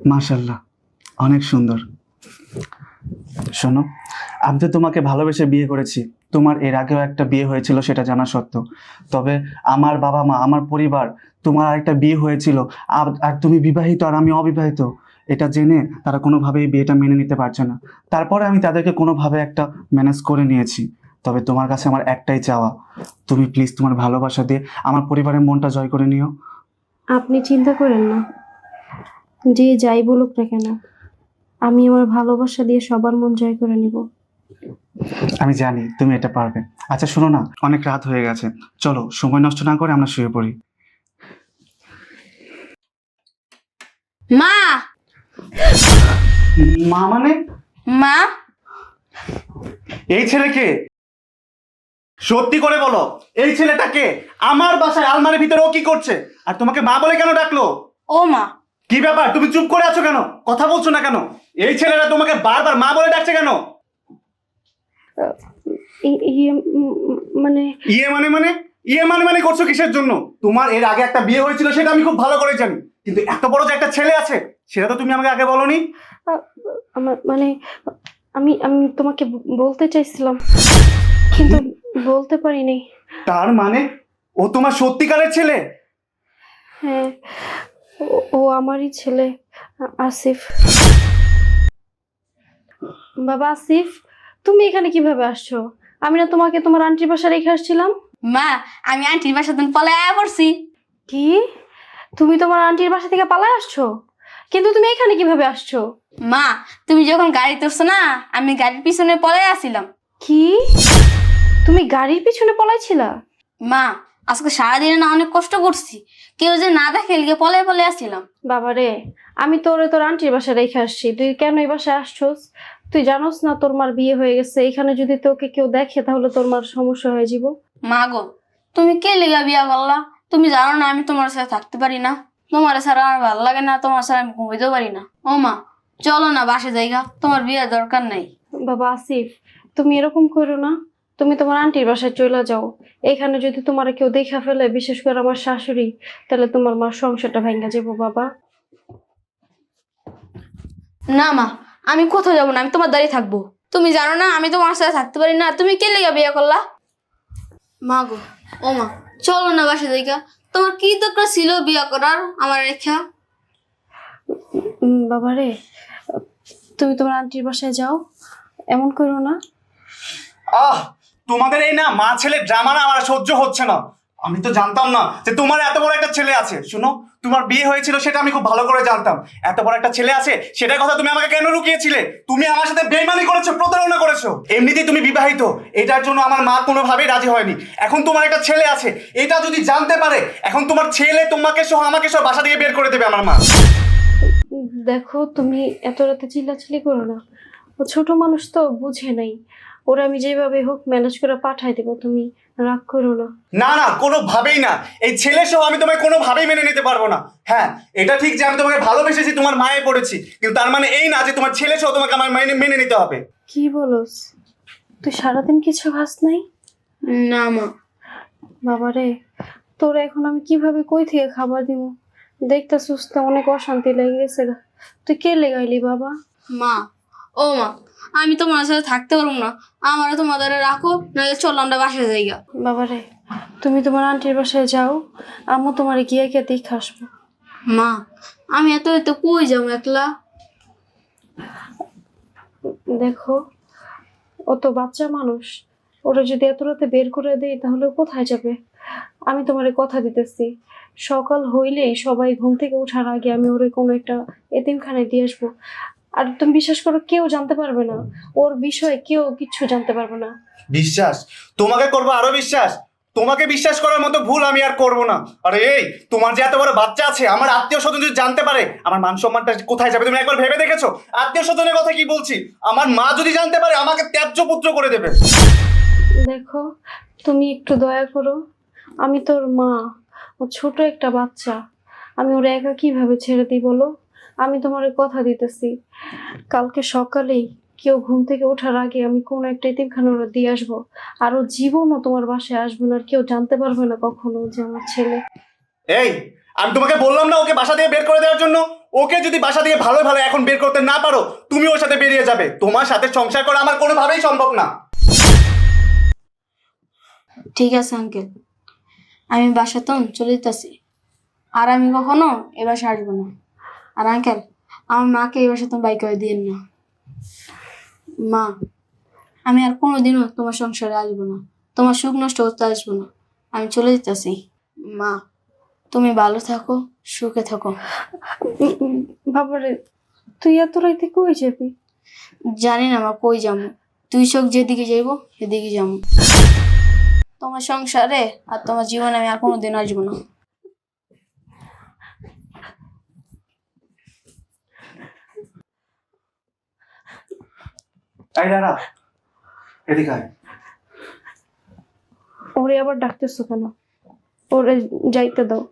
মাশাল্লাহ অনেক সুন্দর। শোনো, আমি তো তোমাকে ভালোবেসে বিয়ে করেছি। তোমার এর আগেও একটা বিয়ে হয়েছিল, সেটা জানা সত্ত্বেও। তবে আমার বাবা মা, আমার পরিবার, তোমার একটা বিয়ে হয়েছিল। আর তুমি বিবাহিত আর আমি অবিবাহিত, এটা জেনে তারা কোনোভাবেই বিয়েটা মেনে নিতে পারছে না। তারপরে আমি তাদেরকে কোনোভাবে একটা ম্যানেজ করে নিয়েছি। তবে তোমার কাছে আমার একটাই চাওয়া, তুমি প্লিজ তোমার ভালোবাসা দিয়ে আমার পরিবারের মনটা জয় করে নিও। আপনি চিন্তা করেন না। যে যাই বলুক না কেন আমি আমার ভালোবাসা দিয়ে সবার মন জয় করে নিব। আমি জানি তুমি এটা পারবে। আচ্ছা শোনো না অনেক রাত হয়ে গেছে। চলো সময় নষ্ট না করে আমরা শুয়ে পড়ি। মা! মা মানে? মা! এই ছেলেকে সত্যি করে বলো এই ছেলেটাকে আমার বাসায় আলমারির ভিতরে ও কি করছে? আর তোমাকে মা বলে কেন ডাকলো? ও মা। কি ব্যাপার তুমি চুপ করে আছো কেন? কথা বলছো না কেন? এই ছেলেটা তোমাকে বারবার মা বলে ডাকছে কেন? ইয়ে মানে ইয়ে মানে মানে? ইয়ে মানে মানে করছ কিসের জন্য? তোমার এর আগে একটা বিয়ে হয়েছিল সেটা আমি খুব ভালো করে জানি। কিন্তু এত বড় যে একটা ছেলে আছে সেটা তো তুমি আমাকে আগে বলনি। আমার মানে আমি আমি তোমাকে বলতে চাইছিলাম। কিন্তু বলতে পারিনি। তার মানে ও তোমার সত্যিকারের ছেলে? হ্যাঁ ও- ও আমারই ছেলে আ- আসিফ। বাবা আসিফ তুমি এখানে কীভাবে আসছো? আমি না তোমাকে তোমার আন্টির বাসা রেখে আসছিলাম। মা আমি আন্টির বাসা দিন পলে আয়া পড়ছি। কি? তুমি তোমার আন্টির বাসা থেকে পালায় আসছো? কিন্তু তুমি এখানে কীভাবে আসছো? মা তুমি যখন গাড়ি তুলছো না আমি গাড়ির পিছনে পলে আসছিলাম। কি? তুমি গাড়ির পিছনে পলাইছিলা? মা আজকে সারাদিনে না অনেক কষ্ট করছি। কেউ যে না দেখে লিগে পলে পলে আসছিলাম। বাবারে আমি তোরে তোর আন্টির বাসায় রেখে আসছি। তুই কেন এই বাসায় আসছোস? তুই জানোস না তোর মার বিয়ে হয়ে গেছে। এখানে যদি তোকে কেউ দেখে তাহলে তোর মার সমস্যা হয়ে যাব মা গো তুমি কে লেগা বিয়া করলা? তুমি জানো না আমি তোমার সাথে থাকতে পারি না। তোমার ছাড়া আমার ভালো লাগে না তোমার ছাড়া আমি ঘুমাইতেও পারি না। ও মা চলো না বাসে জায়গা তোমার বিয়ের দরকার নাই। বাবা আসিফ তুমি এরকম করো না। তুমি তোমার আন্টির বাসায় চলে যাও। এখানে যদি তোমার কেউ দেখা ফেলে বিশেষ করে আমার শাশুড়ি তাহলে তোমার মার সংসারটা ভেঙে যাব বাবা। না মা আমি কোথাও যাব না আমি তোমার দাঁড়িয়ে থাকব। তুমি জানো না আমি তোমার সাথে থাকতে পারি না। তুমি কে লেগে বিয়ে করলা? মা গো ও মা চলো না বাসা জায়গা তোমার কি দরকার ছিল বিয়ে করার আমার রেখা? বাবারে তুমি তোমার আন্টির বাসায় যাও। এমন করো না। আহ! তোমাদের এই না মা ছেলে ড্রামা না আমার সহ্য হচ্ছে না। আমি তো জানতাম না যে তোমার এত বড় একটা ছেলে আছে। শুনো, তোমার বিয়ে হয়েছিল সেটা আমি খুব ভালো করে জানতাম। এত বড় একটা ছেলে আছে, সেটার কথা তুমি আমাকে কেন লুকিয়েছিলে? তুমি আমার সাথে বেইমানি করেছ, প্রতারণা করেছ। এমনিতেই তুমি বিবাহিত, এটার জন্য আমার মা কোনোভাবেই রাজি হয়নি। এখন তোমার একটা ছেলে আছে, এটা যদি জানতে পারে, এখন তোমার ছেলে তোমাকে সহ আমাকে সহ বাসা থেকে বের করে দেবে আমার মা। দেখো, তুমি এত রাতে চিল্লাচিল্লি করো না। ও ছোট মানুষ তো, বুঝে নাই। ওরা আমি যেভাবে হোক ম্যানেজ করে পাঠাই দেবো তুমি রাগ করো না। না না কোনোভাবেই না। এই ছেলে সহ আমি তোমায় কোনোভাবেই মেনে নিতে পারব না। হ্যাঁ এটা ঠিক যে আমি তোমাকে ভালোবেসেছি তোমার মায়ে পড়েছি। কিন্তু তার মানে এই না যে তোমার ছেলে সহ তোমাকে আমার মেনে মেনে নিতে হবে। কি বলস? তুই সারাদিন কিছু খাস নাই? না মা। বাবারে তোর এখন আমি কীভাবে কই থেকে খাবার দিব দেখতে সুস্থ অনেক অশান্তি লেগে গেছে তুই কে লেগাইলি বাবা? মা ও মা আমি তোমার সাথে থাকতে পারব না। আমার তোমাদের রাখো নাহলে চলো আমরা বাসা জায়গা বাবারে তুমি তোমার আন্টির বাসায় যাও আম্মু তোমার গিয়ে গিয়ে দেখে আসব। মা আমি এত এত কই যাব একলা? দেখো ও তো বাচ্চা মানুষ। ওরা যদি এত রাতে বের করে দেয় তাহলে কোথায় যাবে? আমি তোমারে কথা দিতেছি। সকাল হইলেই সবাই ঘুম থেকে ওঠার আগে আমি ওরে কোনো একটা এতিমখানায় দিয়ে আসব। আর তুমি বিশ্বাস করো কেউ জানতে পারবে না। ওর বিষয়ে কেউ কিচ্ছু জানতে পারবে না। বিশ্বাস? তোমাকে করব আরও বিশ্বাস? তোমাকে বিশ্বাস করার মতো ভুল আমি আর করব না। আরে এই তোমার যে এত বড় বাচ্চা আছে আমার আত্মীয় স্বজন যদি জানতে পারে আমার মান সম্মানটা কোথায় যাবে? তুমি একবার ভেবে দেখেছ? আত্মীয় স্বজনের কথা কি বলছি? আমার মা যদি জানতে পারে আমাকে ত্যায্য পুত্র করে দেবে। দেখো তুমি একটু দয়া করো। আমি তোর মা ও ছোট একটা বাচ্চা। আমি ওরা একা কীভাবে ছেড়ে দিই বলো। আমি তোমার কথা দিতেছি। কালকে সকালেই কেউ ঘুম থেকে ওঠার আগে আমি কোনো একটা ইতিমখানা দিয়ে আসব। আর ও জীবনও তোমার বাসায় আসবে না আর কেউ জানতে পারবে না কখনো যে আমার ছেলে। এই আমি তোমাকে বললাম না ওকে বাসা থেকে বের করে দেওয়ার জন্য? ওকে যদি বাসা থেকে ভালো ভালো এখন বের করতে না পারো তুমি ওর সাথে বেরিয়ে যাবে। তোমার সাথে সংসার করা আমার কোনোভাবেই সম্ভব না। ঠিক আছে আঙ্কেল আমি বাসাতে চলে যেতেছি। আর আমি কখনো এ বাসা আসব না। আর আঙ্কেল আমার মাকে এই বাসাতে বাইক করে দিয়েন না। মা আমি আর কোনোদিনও তোমার সংসারে আসব না। তোমার সুখ নষ্ট করতে আসব না। আমি চলে যেতেছি। মা তুমি ভালো থাকো সুখে থাকো। বাবারে তুই এত রাইতে কই যাবি? জানি না মা কই যাব। তুই চোখ যেদিকে যাইবো সেদিকে যাব। তোমার সংসারে আর তোমার জীবনে আমি আর কোনোদিন আসব না। তাই দাঁড়া। এদিকে আয়। ওরে আবার ডাকতেছো কেন? ওরে যাইতে দাও।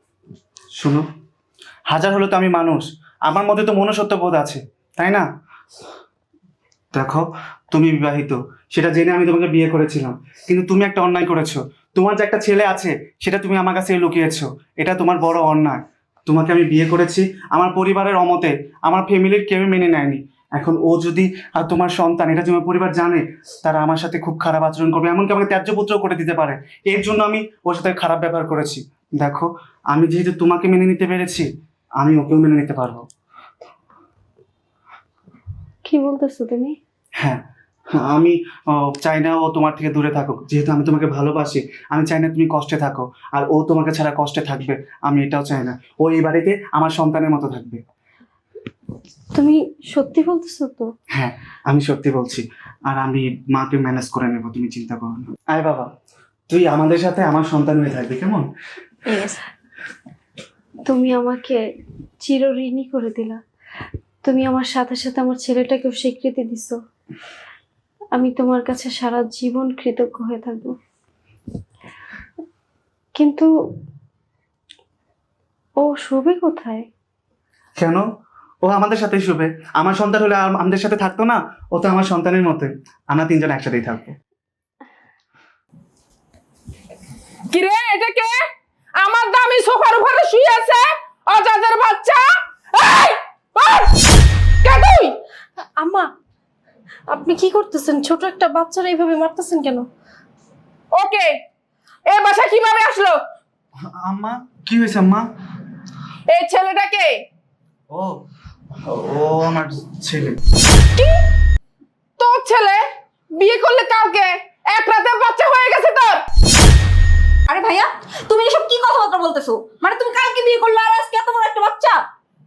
শুনো হাজার হলো তো আমি মানুষ আমার মধ্যে তো মনুষ্যত্ব বোধ আছে তাই না? দেখো তুমি বিবাহিত সেটা জেনে আমি তোমাকে বিয়ে করেছিলাম কিন্তু তুমি একটা অন্যায় করেছ। তোমার যে একটা ছেলে আছে সেটা তুমি আমার কাছে লুকিয়েছো এটা তোমার বড় অন্যায়। তোমাকে আমি বিয়ে করেছি আমার পরিবারের অমতে আমার ফ্যামিলির কেউ মেনে নেয়নি। এখন ও যদি আর তোমার সন্তান এটা তোমার পরিবার জানে তারা আমার সাথে খুব খারাপ আচরণ করবে এমনকি আমাকে ত্যায্য পুত্র করে দিতে পারে। এর জন্য আমি ওর সাথে খারাপ ব্যবহার করেছি। দেখো আমি যেহেতু তোমাকে মেনে নিতে পেরেছি আমি ওকেও মেনে নিতে পারব। কি বলতেছো তুমি? হ্যাঁ আমি চাই না ও তোমার থেকে দূরে থাকুক। যেহেতু আমি তোমাকে ভালোবাসি আমি চাই না তুমি কষ্টে থাকো। আর ও তোমাকে ছাড়া কষ্টে থাকবে আমি এটাও চাই না। ও এই বাড়িতে আমার সন্তানের মতো থাকবে। তুমি সত্যি বলতেছো তো? হ্যাঁ আমি সত্যি বলছি। আর আমি মাকে ম্যানেজ করে নেব তুমি চিন্তা করো না। আয় বাবা তুই আমাদের সাথে আমার সন্তান হয়ে থাকবি কেমন? তুমি আমাকে চিরঋণী করে দিলা। তুমি আমার সাথে সাথে আমার ছেলেটাকেও স্বীকৃতি দিছো। আমি তোমার কাছে সারা জীবন কৃতজ্ঞ হয়ে থাকব। কিন্তু ও শোবে কোথায়? কেন? ও আমাদের সাথেই শুবে। আমার সন্তান হলে আম- আমাদের সাথে থাকতো না ও তো আমার সন্তানের মতোই আমরা তিনজন একসাথেই থাকব। কিরে এটা কে? আমার দামি সোফার উপরে শুয়ে আছে অজাদের বাচ্চা? এই ওঠ! কে তুই? আম্মা আপনি কি করতেছেন? ছোট একটা বাচ্চারা এইভাবে মারতেছেন কেন? ওকে এ বাসা কীভাবে আসলো? আম্মা কি হয়েছে আম্মা? এই ছেলেটাকে ও ও আমার ছেলে। তোর ছেলে বিয়ে করলে কালকে এক রাতে বাচ্চা হয়ে গেছে তোর। আরে ভাইয়া তুমি এসব কি কথাবার্তা বলতেছো? মানে তুমি কালকে বিয়ে করলে আর আজকে এত বড় একটা বাচ্চা?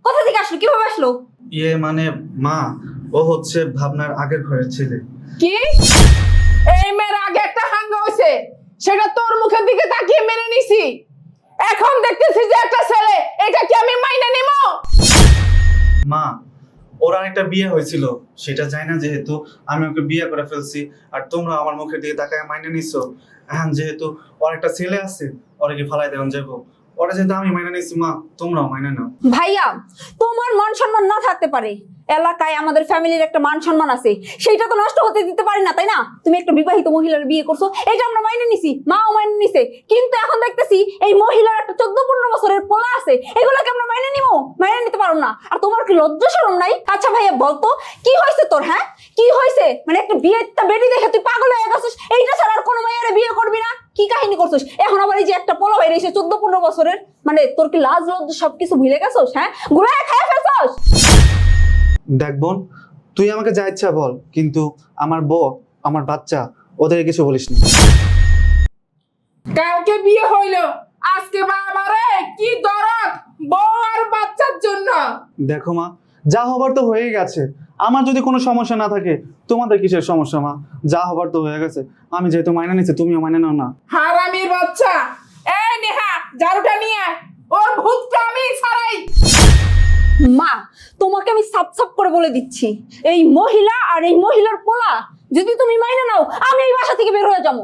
কোথা থেকে আসলো? কীভাবে আসলো? ইয়ে মানে মা ও হচ্ছে ভাবনার আগের ঘরের ছেলে। কি? এই মেয়ের আগে একটা হাঙ্গা হয়েছে সেটা তোর মুখের দিকে তাকিয়ে মেনে নিছি। এখন দেখতেছি যে একটা ছেলে এটা কি আমি মাইনে নিব? মা ওর একটা বিয়ে হয়েছিল, সেটা চাই না যেহেতু আমি ওকে বিয়ে করে ফেলছি, আর তোমরা আমার মুখের দিকে তাকায় মাইনে নিছো। এখন যেহেতু ওর একটা ছেলে আছে, ওরা কি ফালাই দেওয়া যাব ওরা যেহেতু আমি মাইনে মা, তোমরাও মাইনে নাও। ভাইয়া, তোমার মান সম্মান না থাকতে পারে। এলাকায় আমাদের ফ্যামিলির একটা মান সম্মান আছে। সেইটা তো নষ্ট হতে দিতে পারি না, তাই না? তুমি একটা বিবাহিত মহিলার বিয়ে করছ এটা আমরা মাইনে নিছি মাইনে নিছে। কিন্তু এখন দেখতেছি, এই মহিলার একটা চোদ্দ পনেরো বছরের পোলা আছে, এগুলোকে আমরা মাইনে নিবো মাইনে নিতে পারো না। আর তোমার কি লজ্জা শরম নাই? আচ্ছা ভাইয়া, বলতো, কি হয়েছে তোর হ্যাঁ? কি হয়েছে? মানে একটা বিয়েটা বেটি দেখে তুই পাগল হয়ে গেছিস, এইটা ছাড়া আর কোনো মেয়ের বিয়ে করবি না? কি কাহিনী করছিস? এখন আবার এই যে একটা পোলা বাইরে এসে চোদ্দ পনেরো বছরের। মানে তোর কি লাজ লজ্জা সবকিছু ভুলে গেছস হ্যাঁ? গুড়ায় খায় ফেলছস? দেখ বোন তুই আমাকে যা ইচ্ছা বল কিন্তু আমার বউ আমার বাচ্চা ওদের কিছু বলিস না কালকে বিয়ে হইল আজকে বাবারে কি দরদ বউ আর বাচ্চার জন্য? দেখো মা যা হবার তো হয়ে গেছে। আমার যদি কোনো সমস্যা না থাকে তোমাদের কিসের সমস্যা মা? যা হবার তো হয়ে গেছে। আমি যেহেতু মাইনে নিচ্ছি তুমিও মাইনে নাও না। হারামির বাচ্চা! এই নেহা ঝাড়ুটা নিয়ে আয়। ওর ভূতটা আমি ছাড়াই। মা তোমাকে আমি সাপ সাপ করে বলে দিচ্ছি। এই মহিলা আর এই মহিলার পোলা যদি তুমি মাইনে নাও আমি এই বাসা থেকে বের হয়ে যাব।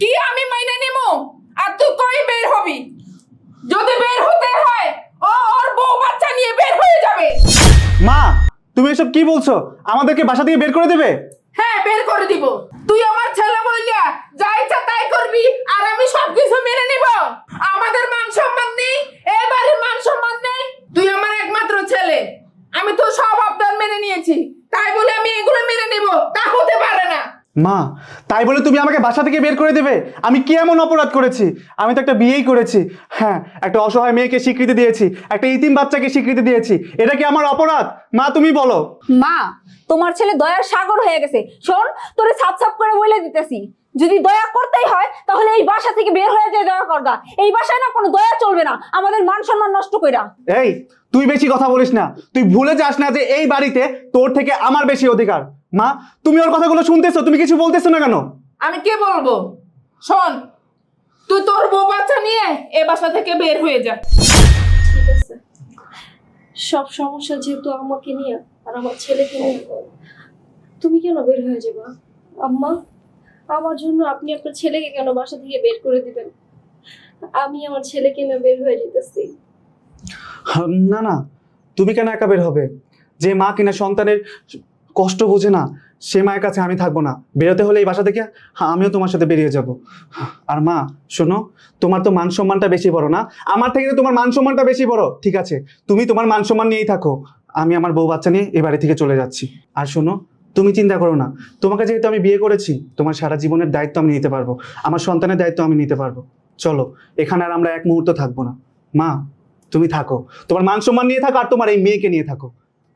কি আমি মাইনে নিব? আর তুই কই বের হবি? যদি বের হতে হয় ও ওর বউ বাচ্চা নিয়ে বের হয়ে যাবে। মা তুমি এসব কি বলছো? আমাদেরকে বাসা থেকে বের করে দেবে? হ্যাঁ বের করে দিব। তুই আমার ছেলে বইলিয়া যা ইচ্ছা তাই করবি আর আমি সবকিছু মেনে নিব। আমাদের মান সম্মান নেই এই বাড়ির মান সম্মান নেই। তুই আমার একমাত্র ছেলে। আমি তো সব আবদার মেনে নিয়েছি। তাই বলে আমি এগুলো মেনে নেব। তা হতে পারে না। মা তাই বলে তুমি আমাকে বাসা থেকে বের করে দেবে? আমি কি এমন অপরাধ করেছি? আমি তো একটা বিয়েই করেছি। হ্যাঁ একটা অসহায় মেয়েকে স্বীকৃতি দিয়েছি একটা ইতিম বাচ্চাকে স্বীকৃতি দিয়েছি। এটা কি আমার অপরাধ? মা তুমি বলো। মা তোমার ছেলে দয়ার সাগর হয়ে গেছে। শোন তোরে সাপ সাপ করে বলে দিতেছি। যদি দয়া করতেই হয় তাহলে এই বাসা থেকে বের হয়ে যায় দয়া করগা। এই বাসায় না কোনো দয়া চলবে না। আমাদের মান সম্মান নষ্ট কইরা। এই তুই বেশি কথা বলিস না। তুই ভুলে যাস না যে এই বাড়িতে তোর থেকে আমার বেশি অধিকার। মা তুমি ওর কথাগুলো শুনতেছো তুমি কিছু বলতেছো না কেন? আমি কে বলব? শোন তুই তোর বউ বাচ্চা নিয়ে এ বাসা থেকে বের হয়ে যা। ঠিক আছে। সব সমস্যা যেহেতু আমাকে নিয়ে আর আমার ছেলেকে নিয়ে তুমি কেন বের হয়ে যাবা? আম্মা আমার জন্য আপনি আপনার ছেলেকে কেন বাসা থেকে বের করে দিবেন? আমি আমার ছেলেকে নিয়ে বের হয়ে যেতেছি। না না তুমি কেন একা বের হবে? যে মা কিনা সন্তানের কষ্ট বোঝে না সে মায়ের কাছে আমি থাকব না। বেরোতে হলে এই বাসা থেকে হ্যাঁ আমিও তোমার সাথে বেরিয়ে যাব। আর মা, শোনো, তোমার তো মান সম্মানটা বেশি বড় না? আমার থেকে তোমার মান সম্মানটা বেশি বড়। ঠিক আছে, তুমি তোমার মান সম্মান নিয়েই থাকো। আমি আমার বউ বাচ্চা নিয়ে এ বাড়ি থেকে চলে যাচ্ছি। আর শোনো, তুমি চিন্তা করো না। তোমাকে যেহেতু আমি বিয়ে করেছি, তোমার সারা জীবনের দায়িত্ব আমি নিতে পারব। আমার সন্তানের দায়িত্ব আমি নিতে পারব। চলো, এখানে আর আমরা এক মুহূর্ত থাকব না। মা, তুমি থাকো। তোমার মান সম্মান নিয়ে থাকো আর তোমার এই মেয়েকে নিয়ে থাকো।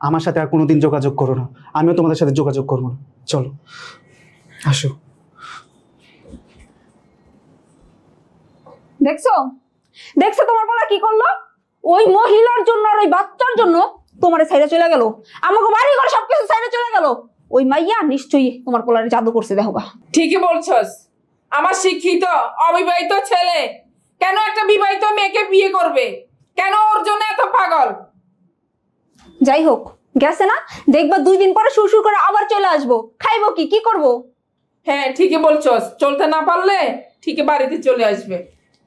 আমার সাথে আর কোনোদিন যোগাযোগ করো না। আমিও তোমাদের সাথে যোগাযোগ করব না। চলো। আসো। দেখছ? দেখছ তোমার বলা কি করল? ওই মহিলার জন্য আর ওই বাচ্চার জন্য তোমার সাইডে চলে গেল। আমাকে বাড়ি ঘর সবকিছু সাইডে চলে গেল। ওই মাইয়া নিশ্চয়ই তোমার পোলারে জাদু করছে দেখো ঠিকই বলছস। আমার শিক্ষিত অবিবাহিত ছেলে। কেন একটা বিবাহিত মেয়েকে বিয়ে করবে? কেন ওর জন্য এত পাগল? যাই হোক, গেছে না? দেখবা দুই দিন পরে সুর করে আবার চলে আসব। খাইবো কি? কি করব? হ্যাঁ ঠিকই বলছো। চলতে না পারলে ঠিকই বাড়িতে চলে আসবে।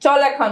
চল এখন।